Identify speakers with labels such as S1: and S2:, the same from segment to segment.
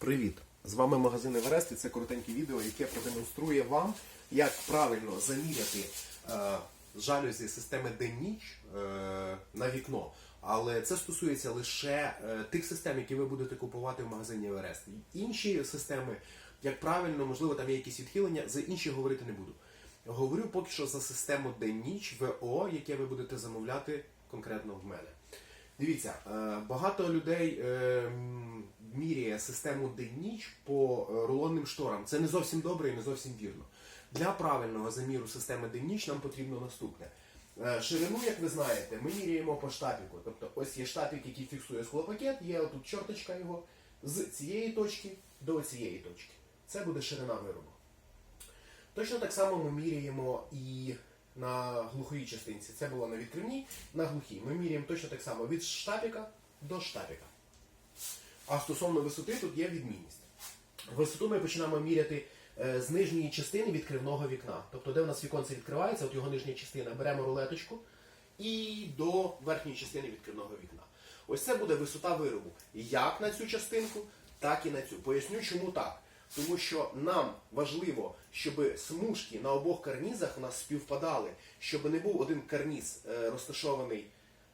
S1: Привіт! З вами магазин Еверест і це коротеньке відео, яке продемонструє вам, як правильно заміряти е, жалюзі системи день-ніч е, на вікно. Але це стосується лише е, тих систем, які ви будете купувати в магазині Еверест. Інші системи, як правильно, можливо, там є якісь відхилення, за інші говорити не буду. Говорю поки що за систему день-ніч ВО, яке ви будете замовляти конкретно в мене. Дивіться, е, багато людей е, міряє систему день-ніч по е, рулонним шторам. Це не зовсім добре і не зовсім вірно. Для правильного заміру системи день-ніч нам потрібно наступне. Е, Ширину, як ви знаєте, ми міряємо по штапіку. Тобто ось є штапік, який фіксує склопакет, є отут чорточка його з цієї точки до цієї точки. Це буде ширина виробу. Точно так само ми міряємо і на глухої частинці. Це було на відкривній, на глухій. Ми міряємо точно так само від штапіка до штапіка. А стосовно висоти тут є відмінність. Висоту ми починаємо міряти е, з нижньої частини відкривного вікна. Тобто, де в нас віконце відкривається, от його нижня частина, беремо рулеточку і до верхньої частини відкривного вікна. Ось це буде висота виробу. Як на цю частинку, так і на цю. Поясню, чому так. Тому що нам важливо, щоб смужки на обох карнізах у нас співпадали, щоб не був один карніз е, розташований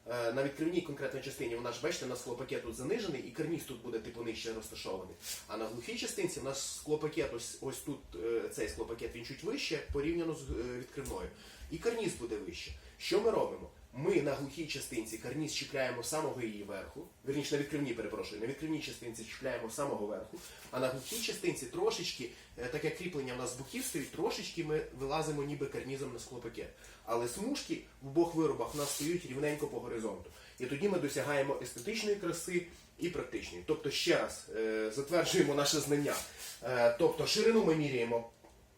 S1: на відкривній конкретно частині. У нас, бачите, у нас склопакет тут занижений, і карніс тут буде типу нижче розташований. А на глухій частинці у нас склопакет, ось, ось тут е, цей склопакет він чуть вище порівняно з е, відкривною. І карніс буде вище. Що ми робимо? Ми на глухій частинці карніз чіпляємо самого її верху, вірніше на відкривній, перепрошую, на відкривній частинці чіпляємо самого верху, а на глухій частинці трошечки, е, так як кріплення в нас з боків стоїть, трошечки ми вилазимо ніби карнізом на склопакет. Але смужки в обох виробах у нас стоять рівненько по горизонту. І тоді ми досягаємо естетичної краси і практичної. Тобто, ще раз е, затверджуємо наше знання. Е, тобто ширину ми міряємо,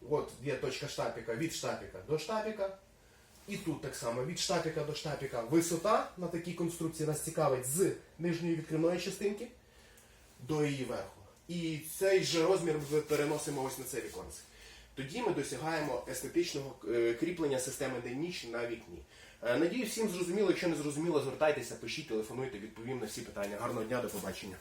S1: от є точка штапіка від штапіка до штапіка. І тут так само від штапіка до штапіка висота на такій конструкції нас цікавить з нижньої відкривної частинки до її верху. І цей же розмір ми переносимо ось на це віконце. Тоді ми досягаємо естетичного е, кріплення системи день-ніч на вікні. Е, Надію, всім зрозуміло. Якщо не зрозуміло, звертайтеся, пишіть, телефонуйте, відповім на всі питання. Гарного дня, до побачення.